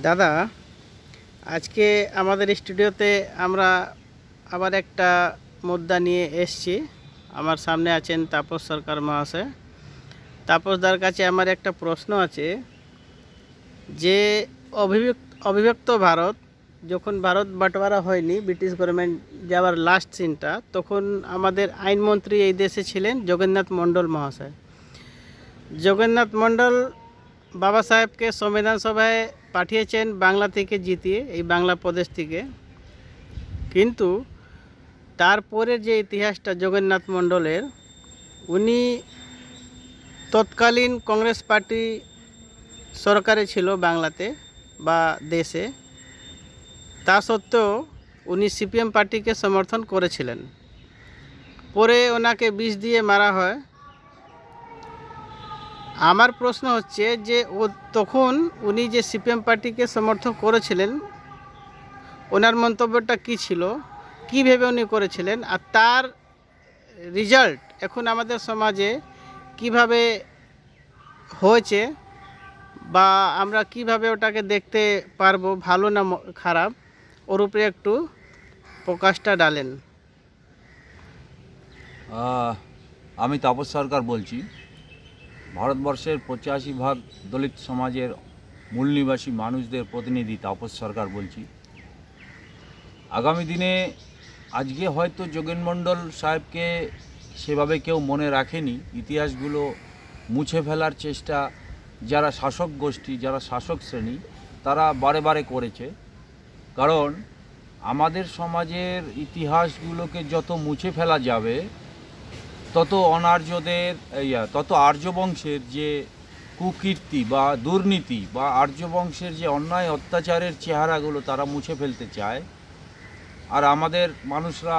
দাদা, আজকে আমাদের স্টুডিওতে আমরা আবার একটা মুদ্রা নিয়ে এসছি। আমার সামনে আছেন তাপস সরকার মহাশয়। তাপসদার কাছে আমার একটা প্রশ্ন আছে যে, অভিব্যক্ত অবিভক্ত ভারত, যখন ভারত বাটোয়ারা হয়নি, ব্রিটিশ গভর্নমেন্ট যাওয়ার লাস্ট সিনটা তখন আমাদের আইনমন্ত্রী এই দেশে ছিলেন জগন্নাথ মণ্ডল মহাশয়। জগন্নাথ মণ্ডল বাবা সাহেবকে সংবিধান সভায় পাঠিয়েছেন বাংলা থেকে জিতিয়ে, এই বাংলা প্রদেশ থেকে। কিন্তু তারপরে যে ইতিহাসটা জগন্নাথ মণ্ডলের, উনি তৎকালীন কংগ্রেস পার্টি সরকারে ছিল বাংলাতে বা দেশে। তা সত্ত্বেও উনি সিপিএম পার্টিকে সমর্থন করেছিলেন। পরে ওনাকে বিষ দিয়ে মারা হয়। আমার প্রশ্ন হচ্ছে যে ও তখন উনি যে সিপিএম পার্টিকে সমর্থন করেছিলেন, ওনার মন্তব্যটা কি ছিল? কী ভেবে উনি করেছিলেন? আর তার রেজাল্ট এখন আমাদের সমাজে কীভাবে হয়েছে বা আমরা কীভাবে ওটাকে দেখতে পারব, ভালো না খারাপ, ওর উপরে একটু প্রকাশটা ডালেন। আমি তাপস সরকার বলছি। ভারতবর্ষের পঁচাশি ভাগ দলিত সমাজের মূল নিবাসী মানুষদের প্রতিনিধি তাপস সরকার বলছি। আগামী দিনে আজকে হয়তো যোগেন মণ্ডল সাহেবকে সেভাবে কেউ মনে রাখেনি। ইতিহাসগুলো মুছে ফেলার চেষ্টা, যারা শাসক গোষ্ঠী, যারা শাসক শ্রেণি, তারা বারে বারে করেছে। কারণ আমাদের সমাজের ইতিহাসগুলোকে যত মুছে ফেলা যাবে তত অনার্যদের ইয়া, তত আর্য বংশের যে কুকীর্তি বা দুর্নীতি বা আর্য বংশের যে অন্যায় অত্যাচারের চেহারাগুলো তারা মুছে ফেলতে চায় আর আমাদের মানুষরা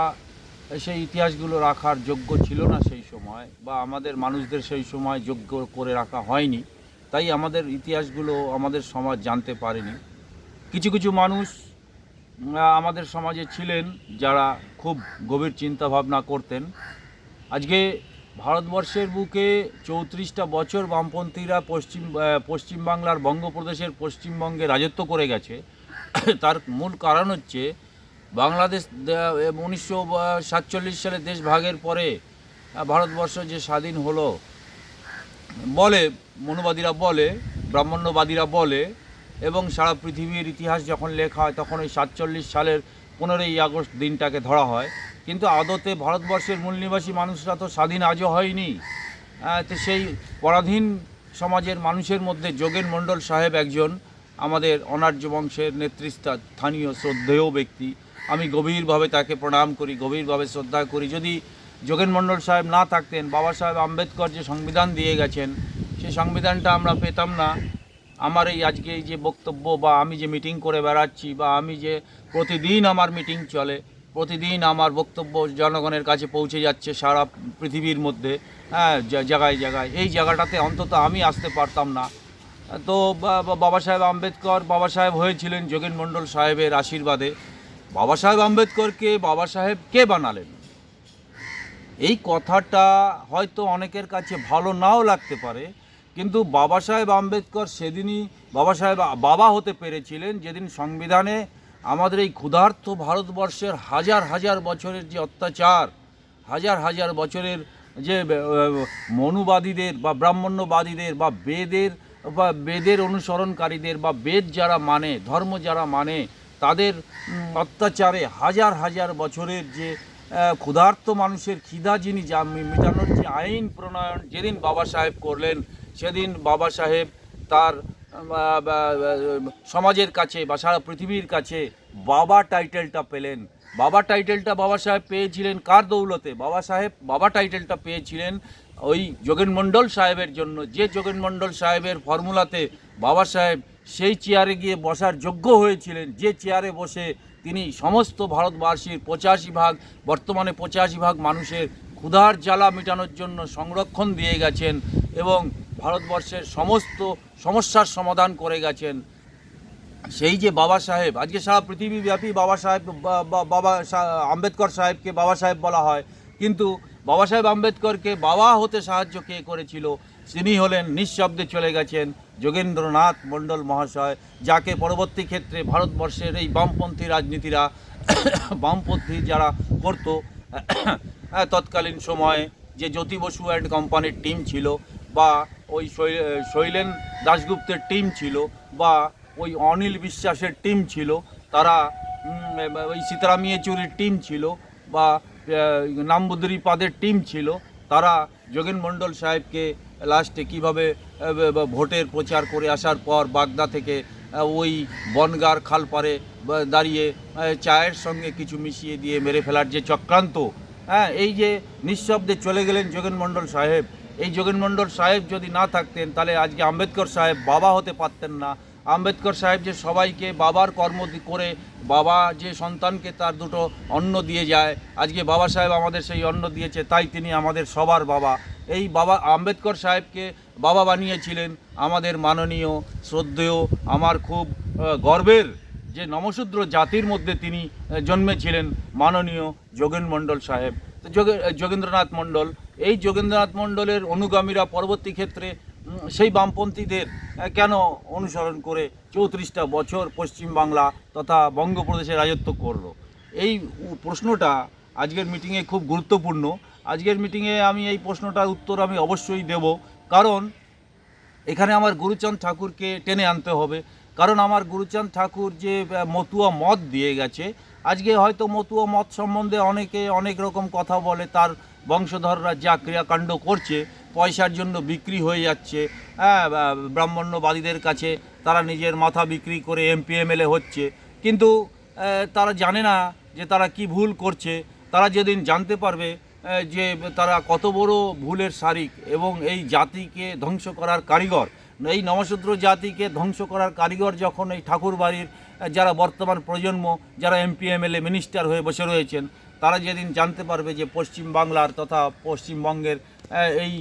সেই ইতিহাসগুলো রাখার যোগ্য ছিল না সেই সময় বা আমাদের মানুষদের সেই সময় যোগ্য করে রাখা হয়নি তাই আমাদের ইতিহাসগুলো আমাদের সমাজ জানতে পারেনি। কিছু কিছু মানুষ আমাদের সমাজে ছিলেন যারা খুব গভীর চিন্তা ভাবনা করতেন আজকে ভারতবর্ষের বুকে চৌত্রিশটা বছর বামপন্থীরা পশ্চিম পশ্চিমবাংলার বঙ্গপ্রদেশের পশ্চিমবঙ্গে রাজত্ব করে গেছে। তার মূল কারণ হচ্ছে বাংলাদেশ উনিশশো সাতচল্লিশ সালে দেশ ভাগের পরে ভারতবর্ষ যে স্বাধীন হলো, বলে, মনুবাদীরা বলে, ব্রাহ্মণ্যবাদীরা বলে, এবং সারা পৃথিবীর ইতিহাস যখন লেখা হয়, তখন ওই সাতচল্লিশ সালের পনেরোই আগস্ট দিনটাকে ধরা হয়। কিন্তু আদতে ভারতবর্ষের মূল নিবাসী মানুষরা তো স্বাধীন আজও হয়নি। তো সেই পরাধীন সমাজের মানুষের মধ্যে যোগেন মণ্ডল সাহেব একজন আমাদের অনার্য বংশের নেতৃস্থানীয় শ্রদ্ধেয় ব্যক্তি। আমি গভীরভাবে তাকে প্রণাম করি, গভীরভাবে শ্রদ্ধা করি। যদি যোগেন মণ্ডল সাহেব না থাকতেন, বাবা সাহেব আম্বেদকর যে সংবিধান দিয়ে গেছেন সেই সংবিধানটা আমরা পেতাম না। আমার এই আজকে এই যে বক্তব্য বা আমি যে মিটিং করে বেড়াচ্ছি বা আমি যে প্রতিদিন আমার মিটিং চলে প্রতিদিন আমার বক্তব্য জনগণের কাছে পৌঁছে যাচ্ছে সারা পৃথিবীর মধ্যে হ্যাঁ জায়গায় জায়গায়। এই জায়গাটাতে অন্তত আমি আসতে পারতাম না। তো বাবা সাহেব আম্বেদকর, বাবা সাহেব হয়েছিলেন যোগেন মণ্ডল সাহেবের আশীর্বাদে। বাবা সাহেব আম্বেদকরকে বাবা সাহেব কে বানালেন? এই কথাটা হয়তো অনেকের কাছে ভালো নাও লাগতে পারে, কিন্তু বাবা সাহেব আম্বেদকর সেদিনই, বাবা সাহেব, বাবা হতে পেরেছিলেন যেদিন সংবিধানে আমাদের এই ক্ষুধার্ত ভারতবর্ষের হাজার হাজার বছরের যে অত্যাচার, হাজার হাজার বছরের যে মনুবাদীদের বা ব্রাহ্মণ্যবাদীদের বা বেদের বা বেদের অনুসরণকারীদের বা বেদ যারা মানে ধর্ম যারা মানে তাদের অত্যাচারে হাজার হাজার বছরের যে ক্ষুধার্ত মানুষের খিদা যিনি যা মেটানোর যে আইন প্রণয়ন, যেদিন বাবা সাহেব করলেন, সেদিন বাবা সাহেব তার সমাজের কাছে বা সারা পৃথিবীর কাছে বাবা টাইটেলটা পেলেন। বাবা টাইটেলটা বাবা সাহেব পেয়েছিলেন কার দৌলতে? বাবা সাহেব, বাবা টাইটেলটা পেয়েছিলেন ওই যোগেন মণ্ডল সাহেবের জন্য। যে যোগেন মণ্ডল সাহেবের ফর্মুলাতে বাবা সাহেব সেই চেয়ারে গিয়ে বসার যোগ্য হয়েছিলেন। যে চেয়ারে বসে তিনি সমস্ত ভারতবাসীর পঁচাশি ভাগ, বর্তমানে পঁচাশি ভাগ মানুষের ক্ষুধার জ্বালা মেটানোর জন্য সংরক্ষণ দিয়ে গেছেন এবং ভারতবর্ষের সমস্ত সমস্যার সমাধান করে গেছেন। সেই যে বাবা সাহেব, আজকে সারা পৃথিবীব্যাপী বাবা সাহেব বাবা আম্বেদকর সাহেবকে বাবা সাহেব বলা হয়। কিন্তু বাবা সাহেব আম্বেদকরকে বাবা হতে সাহায্য কে করেছিল? তিনি হলেন নিঃশব্দে চলে গেছেন যোগেন্দ্রনাথ মণ্ডল মহাশয়, যাকে পরবর্তী ক্ষেত্রে ভারতবর্ষের এই বামপন্থী রাজনীতিরা বামপন্থী যারা করতো, তৎকালীন সময়ে যে জ্যোতি বসু অ্যান্ড কোম্পানির টিম ছিল, বা ওই শৈলেন দাশগুপ্তের টিম ছিল বা ওই অনিল বিশ্বাসের টিম ছিল, তারা ওই সীতারাম ইয়েচুরির টিম ছিল বা নামবুদ্রি পাদের টিম ছিল, তারা যোগেন মণ্ডল সাহেবকে লাস্টে কীভাবে ভোটের প্রচার করে আসার পর বাগদা থেকে ওই বনগার খালপারে দাঁড়িয়ে চায়ের সঙ্গে কিছু মিশিয়ে দিয়ে মেরে ফেলার যে চক্রান্ত হ্যাঁ এই যে নিঃশব্দে চলে গেলেন যোগেন মণ্ডল সাহেব এই যোগেন মণ্ডল সাহেব যদি না থাকতেন, তাহলে আজকে আম্বেদকর সাহেব বাবা হতে পারতেন না। আম্বেদকর সাহেব যে সবাইকে বাবার কর্ম করে বাবা যে সন্তানকে তার দুটো অন্ন দিয়ে যায়, আজকে বাবা সাহেব আমাদের সেই অন্ন দিয়েছে, তাই তিনি আমাদের সবার বাবা। এই বাবা, আম্বেদকর সাহেবকে বাবা বানিয়েছিলেন আমাদের মাননীয়, শ্রদ্ধেয়, আমার খুব গর্বের যে নমশূদ্র জাতির মধ্যে তিনি জন্মেছিলেন মাননীয় যোগেন মণ্ডল সাহেব যোগেন্দ্রনাথ মণ্ডল এই যোগেন্দ্রনাথ মণ্ডলের অনুগামীরা পরবর্তী ক্ষেত্রে সেই বামপন্থীদের কেন অনুসরণ করে চৌত্রিশটা বছর পশ্চিমবাংলা তথা বঙ্গপ্রদেশে রাজত্ব করল? এই প্রশ্নটা আজকের মিটিংয়ে খুব গুরুত্বপূর্ণ। আজকের মিটিংয়ে আমি এই প্রশ্নটার উত্তর আমি অবশ্যই দেব। কারণ এখানে আমার গুরুচাঁদ ঠাকুরকে টেনে আনতে হবে। কারণ আমার গুরুচাঁদ ঠাকুর যে মতুয়া মত দিয়ে গেছে, আজকে হয়তো মতুয়া মত সম্বন্ধে অনেকে অনেক রকম কথা বলে, তার বংশধররা যা ক্রিয়াকাণ্ড করছে, পয়সার জন্য বিক্রি হয়ে যাচ্ছে হ্যাঁ ব্রাহ্মণ্যবাদীদের কাছে তারা নিজের মাথা বিক্রি করে এমপি এমএলএ হচ্ছে। কিন্তু তারা জানে না যে তারা কি ভুল করছে। তারা যেদিন জানতে পারবে যে তারা কত বড় ভুলের শারিক এবং এই জাতিকে ধ্বংস করার কারিগর। এই নমশূদ্র জাতিকে ধ্বংস করার কারিগর যখন এই ঠাকুর বাড়ির যারা বর্তমান প্রজন্ম, যারা এমপি এমএলএ মিনিস্টার হয়ে বসে রয়েছেন তারা যেদিন জানতে পারবে যে পশ্চিম বাংলার তথা পশ্চিমবঙ্গের এই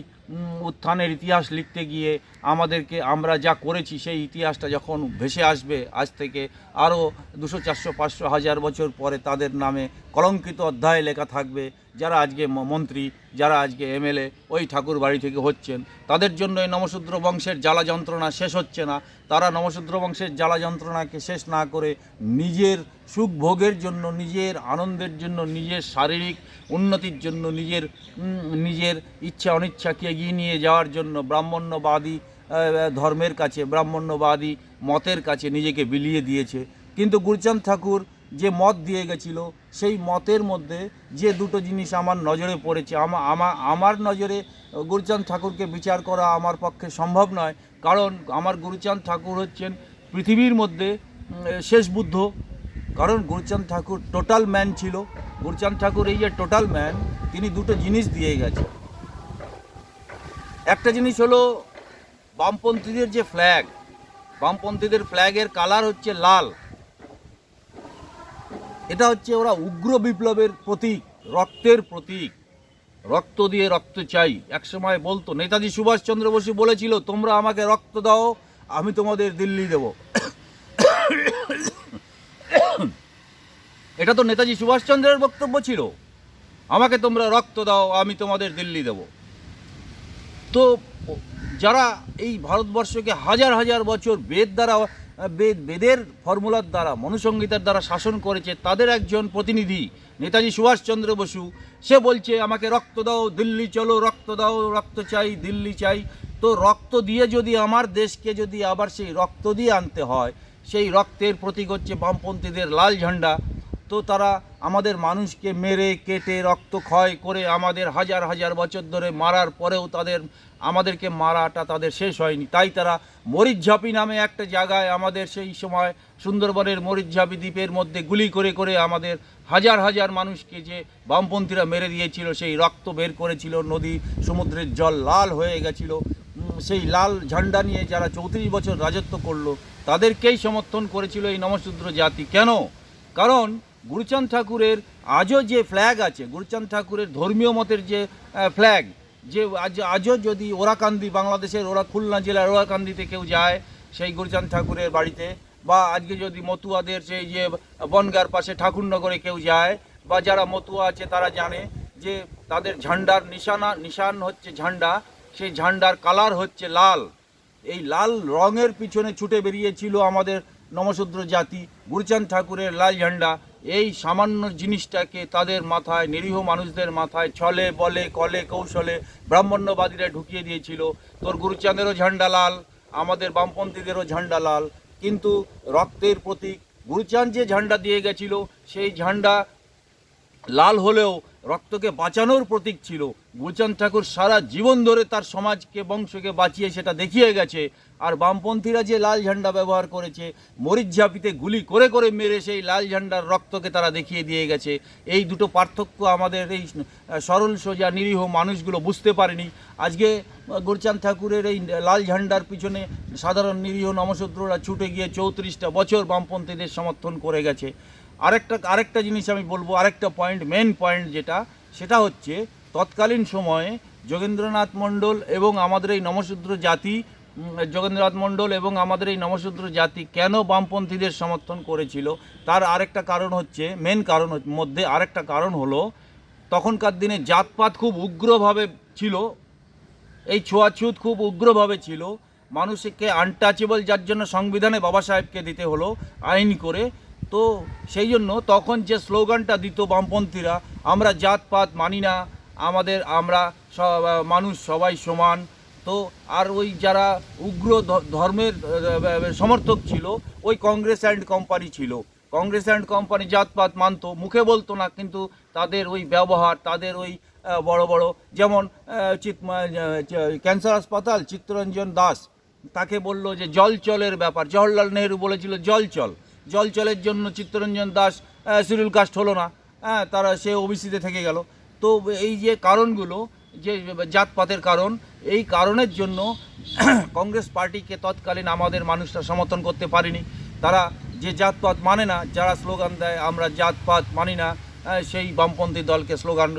উত্থানের ইতিহাস লিখতে গিয়ে আমাদেরকে, আমরা যা করেছি সেই ইতিহাসটা যখন ভেসে আসবে, আজ থেকে আরও দুশো, চারশো, পাঁচশো, হাজার বছর পরে তাদের নামে কলঙ্কিত অধ্যায় লেখা থাকবে। যারা আজকে মন্ত্রী, যারা আজকে এমএলএ, ওই ঠাকুর বাড়ি থেকে হচ্ছেন। তাদের জন্য এই নমশূদ্র বংশের জ্বালা যন্ত্রণা শেষ হচ্ছে না। তারা নমশূদ্র বংশের জ্বালা যন্ত্রণাকে শেষ না করে নিজের সুখ ভোগের জন্য, নিজের আনন্দের জন্য, নিজের শারীরিক উন্নতির জন্য, নিজের নিজের ইচ্ছা অনিচ্ছাকে এগিয়ে নিয়ে যাওয়ার জন্য ব্রাহ্মণ্যবাদী ধর্মের কাছে, ব্রাহ্মণ্যবাদী মতের কাছে নিজেকে বিলিয়ে দিয়েছে। কিন্তু গুরচাঁদ ঠাকুর যে মত দিয়ে গেছিল, সেই মতের মধ্যে যে দুটো জিনিস আমার নজরে পড়েছে, আমা- আমা- আমার নজরে গুরুচাঁদ ঠাকুরকে বিচার করা আমার পক্ষে সম্ভব নয়। কারণ আমার গুরুচাঁদ ঠাকুর হচ্ছেন পৃথিবীর মধ্যে শেষ বুদ্ধ। কারণ গুরুচাঁদ ঠাকুর টোটাল ম্যান ছিল। গুরুচাঁদ ঠাকুর এই যে টোটাল ম্যান তিনি দুটো জিনিস দিয়ে গেছে একটা জিনিস হলো বামপন্থীদের যে ফ্ল্যাগ বামপন্থীদের ফ্ল্যাগের কালার হচ্ছে লাল। এটা হচ্ছে ওরা উগ্র বিপ্লবের প্রতীক, রক্তের প্রতীক। রক্ত দিয়ে রক্ত চাই। একসময় বলতো, নেতাজি সুভাষচন্দ্র বসু বলেছিল, তোমরা আমাকে রক্ত দাও, আমি তোমাদের দিল্লি দেব। এটা তো নেতাজি সুভাষচন্দ্রের বক্তব্য ছিল। আমাকে তোমরা রক্ত দাও, আমি তোমাদের দিল্লি দেব। তো যারা এই ভারতবর্ষকে হাজার হাজার বছর বেদ দ্বারা, বেদ, বেদের ফর্মুলার দ্বারা, মনুসংহিতার দ্বারা শাসন করেছে, তাদের একজন প্রতিনিধি নেতাজি সুভাষচন্দ্র বসু, সে বলছে, আমাকে রক্ত দাও, দিল্লি চলো, রক্ত দাও, রক্ত চাই, দিল্লি চাই। তো রক্ত দিয়ে যদি আমার দেশকে যদি আবার সেই রক্ত দিয়ে আনতে হয়, সেই রক্তের প্রতীক হচ্ছে বামপন্থীদের লাল ঝান্ডা। তো তারা আমাদের মানুষকে মেরে, কেটে, রক্ত ক্ষয় করে আমাদের হাজার হাজার বছর ধরে মারার পরেও তাদের, আমাদেরকে মারাটা তাদের শেষ হয়নি। তাই তারা মরিচঝাপি নামে একটা জায়গায় আমাদের সেই সময় সুন্দরবনের মরিচঝাপি দ্বীপের মধ্যে গুলি করে করে আমাদের হাজার হাজার মানুষকে যে বামপন্থীরা মেরে দিয়েছিল, সেই রক্ত বের করেছিল, নদী, সমুদ্রের জল লাল হয়ে গেছিল। সেই লাল ঝান্ডা নিয়ে যারা চৌত্রিশ বছর রাজত্ব করল, তাদেরকেই সমর্থন করেছিল এই নমশূদ্র জাতি। কেন? কারণ গুরুচাঁদ ঠাকুরের আজও যে ফ্ল্যাগ আছে গুরুচাঁদ ঠাকুরের ধর্মীয় মতের যে ফ্ল্যাগ যে আজ, আজও যদি ওরাকান্দি বাংলাদেশের, ওরা খুলনা জেলার ওরাকান্দিতে কেউ যায়, সেই গুরুচাঁদ ঠাকুরের বাড়িতে, বা আজকে যদি মতুয়াদের সেই যে বনগার পাশে ঠাকুরনগরে কেউ যায়, বা যারা মতুয়া আছে তারা জানে যে তাদের ঝান্ডার নিশানা, নিশান হচ্ছে ঝান্ডা, সেই ঝান্ডার কালার হচ্ছে লাল। এই লাল রঙের পিছনে ছুটে বেরিয়েছিল আমাদের নমশূদ্র জাতি গুরুচাঁদ ঠাকুরের লাল ঝান্ডা। এই সামান্য জিনিসটাকে তাদের মাথায়, নিরীহ মানুষদের মাথায় ছলে, বলে, কলে, কৌশলে ব্রাহ্মণ্যবাদীরা ঢুকিয়ে দিয়েছিল। তোর গুরুচাঁদেরও ঝান্ডা লাল, আমাদের বামপন্থীদেরও ঝান্ডা লাল। কিন্তু রক্তের প্রতীক, গুরুচাঁদ যে ঝান্ডা দিয়ে গেছিল, সেই ঝান্ডা লাল হলেও রক্তকে বাঁচানোর প্রতীক ছিল। গুলচাঁদ ঠাকুর সারা জীবন ধরে তার সমাজকে, বংশকে বাঁচিয়ে সেটা দেখিয়ে গেছে। আর বামপন্থীরা যে লাল ঝান্ডা ব্যবহার করেছে, মরিচ ঝাঁপিতে গুলি করে করে মেরে সেই লাল ঝান্ডার রক্তকে তারা দেখিয়ে দিয়ে গেছে। এই দুটো পার্থক্য আমাদের এই সরল, সোজা, নিরীহ মানুষগুলো বুঝতে পারেনি। আজকে গুরচাঁদ ঠাকুরের এই লাল ঝান্ডার পিছনে সাধারণ নিরীহ নমশূদ্ররা ছুটে গিয়ে চৌত্রিশটা বছর বামপন্থীদের সমর্থন করে গেছে। আরেকটা আরেকটা জিনিস আমি বলব, আরেকটা পয়েন্ট মেন পয়েন্ট যেটা, সেটা হচ্ছে তৎকালীন সময়ে যোগেন্দ্রনাথ মণ্ডল এবং আমাদের এই নমশূদ্র জাতি যোগেন্দ্রনাথ মণ্ডল এবং আমাদের এই নমশূদ্র জাতি কেন বামপন্থীদের সমর্থন করেছিল? তার আরেকটা কারণ হচ্ছে মেন কারণ মধ্যে আরেকটা কারণ হলো, তখনকার দিনে জাতপাত খুব উগ্রভাবে ছিল, এই ছোঁয়াছুত খুব উগ্রভাবে ছিল, মানুষকে আনটাচেবল যার জন্য সংবিধানে বাবা সাহেবকে দিতে হলো, আইন করে তো সেই জন্য তখন যে স্লোগানটা দিত বামপন্থীরা, আমরা জাতপাত মানি না, আমাদের, আমরা মানুষ সবাই সমান। তো আর ওই যারা উগ্র ধর্মের সমর্থক ছিল, ওই কংগ্রেস অ্যান্ড কোম্পানি ছিল। কংগ্রেস অ্যান্ড কোম্পানি জাতপাত মানতো, মুখে বলতো না, কিন্তু তাদের ওই ব্যবহার, তাদের ওই বড় বড়, যেমন ক্যান্সার হাসপাতাল, চিত্তরঞ্জন দাস, তাকে বলল যে, জল চলের ব্যাপার। জওহরলাল নেহরু বলেছিল, জল চল জল চলের জন্য চিত্তরঞ্জন দাস শিডিউল কাস্ট হলো না। হ্যাঁ তারা সে ওবিসিতে থেকে গেল। তো এই যে কারণগুলো, যে জাতপাতের কারণ, এই কারণের জন্য কংগ্রেস পার্টিকে তৎকালীন আমাদের মানুষরা সমর্থন করতে পারেনি। তারা যে জাতপাত মানে না, যারা স্লোগান দেয়, আমরা জাতপাত মানি না সেই বামপন্থী দলকে স্লোগান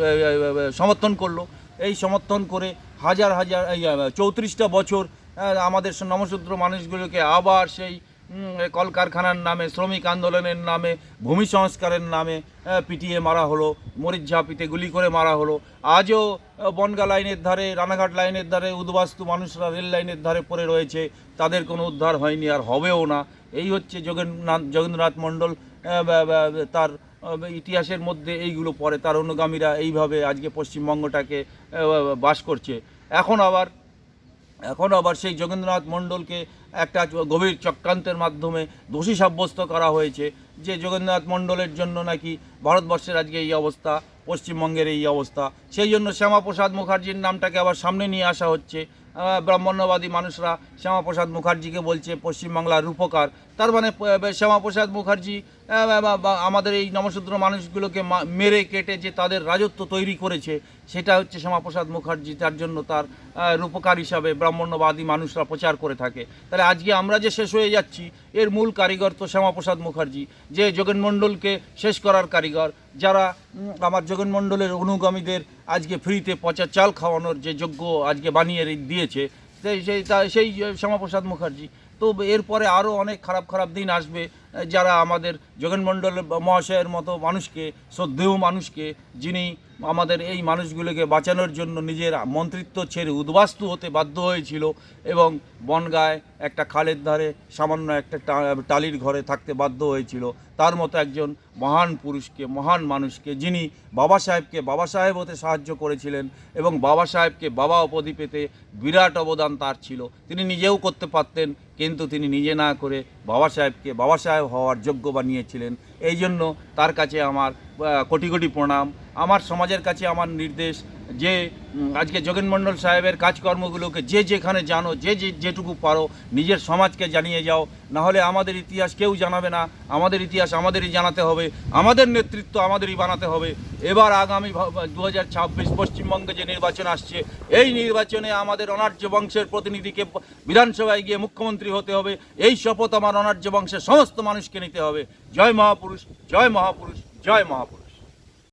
সমর্থন করল। এই সমর্থন করে হাজার হাজার চৌত্রিশটা বছর আমাদের নমসূত্র মানুষগুলোকে আবার সেই কলকারখানার নামে, শ্রমিক আন্দোলনের নামে, ভূমি সংস্কারের নামে পিটিয়ে মারা হলো, মরিচ ঝাঁপিতে গুলি করে মারা হলো। আজও বনগা লাইনের ধারে, রানাঘাট লাইনের ধারে উদ্বাস্তু মানুষরা রেল লাইনের ধারে পড়ে রয়েছে। তাদের কোনো উদ্ধার হয়নি আর হবেও না। এই হচ্ছে যোগেন্দ্রনাথ যোগেন্দ্রনাথ মণ্ডল তার ইতিহাসের মধ্যে এইগুলো পড়ে। তার অনুগামীরা এইভাবে আজকে পশ্চিমবঙ্গটাকে বাস করছে। এখন আবার এখন আবার সেই যোগেন্দ্রনাথ মণ্ডলকে একটা গভীর চক্রান্তের মাধ্যমে দোষী সাব্যস্ত করা হয়েছে যে যোগেন্দ্রনাথ মণ্ডলের জন্য নাকি ভারতবর্ষের আজকে এই অবস্থা, পশ্চিমবঙ্গের এই অবস্থা। সেই জন্য শ্যামাপ্রসাদ মুখার্জির নামটাকে আবার সামনে নিয়ে আসা হচ্ছে। ব্রাহ্মণ্যবাদী মানুষরা শ্যামাপ্রসাদ মুখার্জিকে বলছে পশ্চিমবাংলার রূপকার। তার মানে শ্যামাপ্রসাদ মুখার্জি আমাদের এই নমশূদ্র মানুষগুলোকে মেরে কেটে যে তাদের রাজত্ব তৈরি করেছে, সেটা হচ্ছে শ্যামাপ্রসাদ মুখার্জি তার জন্য তার রূপকার হিসাবে ব্রাহ্মণ্যবাদী মানুষরা প্রচার করে থাকে। তাহলে আজকে আমরা যে শেষ হয়ে যাচ্ছি, এর মূল কারিগর তো শ্যামাপ্রসাদ মুখার্জি, যে যোগেন মণ্ডলকে শেষ করার কারিগর, যারা আমার যোগেন মণ্ডলের অনুগামীদের আজকে ফ্রিতে পচা চাল খাওয়ানোর যে যোগ্য আজকে বানিয়ে দিয়েছে, সেই সেই, শ্যামাপ্রসাদ মুখার্জি তো এরপরে আরও অনেক খারাপ খারাপ দিন আসবে, যারা আমাদের যোগেন মণ্ডল মহাশয়ের মতো মানুষকে, শ্রদ্ধেয় মানুষকে, যিনি আমাদের এই মানুষগুলোকে বাঁচানোর জন্য নিজের মন্ত্রিত্ব ছেড়ে উদ্বাস্তু হতে বাধ্য হয়েছিল এবং বনগায় একটা খালের ধারে সামান্য একটা টালির ঘরে থাকতে বাধ্য হয়েছিল। তার মতো একজন মহান পুরুষকে, মহান মানুষকে যিনি বাবা সাহেবকে, বাবা সাহেব হতে সাহায্য করেছিলেন এবং বাবা সাহেবকে বাবা উপাধি পেতে বিরাট অবদান তার ছিল। তিনি নিজেও করতে পারতেন, কিন্তু তিনি নিজে না করে বাবা সাহেবকে, বাবা সাহেব হওয়ার যোগ্য বানিয়েছিলেন। এই জন্য তার কাছে আমার কোটি কোটি প্রণাম। আমার সমাজের কাছে আমার নির্দেশ যে আজকে যোগেন মণ্ডল সাহেবের কাজকর্মগুলোকে যে যেখানে জানো, যে যে যেটুকু পারো, নিজের সমাজকে জানিয়ে যাও। না হলে আমাদের ইতিহাস কেউ জানাবে না। আমাদের ইতিহাস আমাদেরই জানাতে হবে। আমাদের নেতৃত্ব আমাদেরই বানাতে হবে। এবার আগামী দু হাজার ছাব্বিশ পশ্চিমবঙ্গে যে নির্বাচন আসছে, এই নির্বাচনে আমাদের অনার্য বংশের প্রতিনিধিকে বিধানসভায় গিয়ে মুখ্যমন্ত্রী হতে হবে। এই শপথ আমার অনার্য বংশের সমস্ত মানুষকে নিতে হবে। জয় মহাপুরুষ জয় মহাপুরুষ জয় মহাপুরুষ।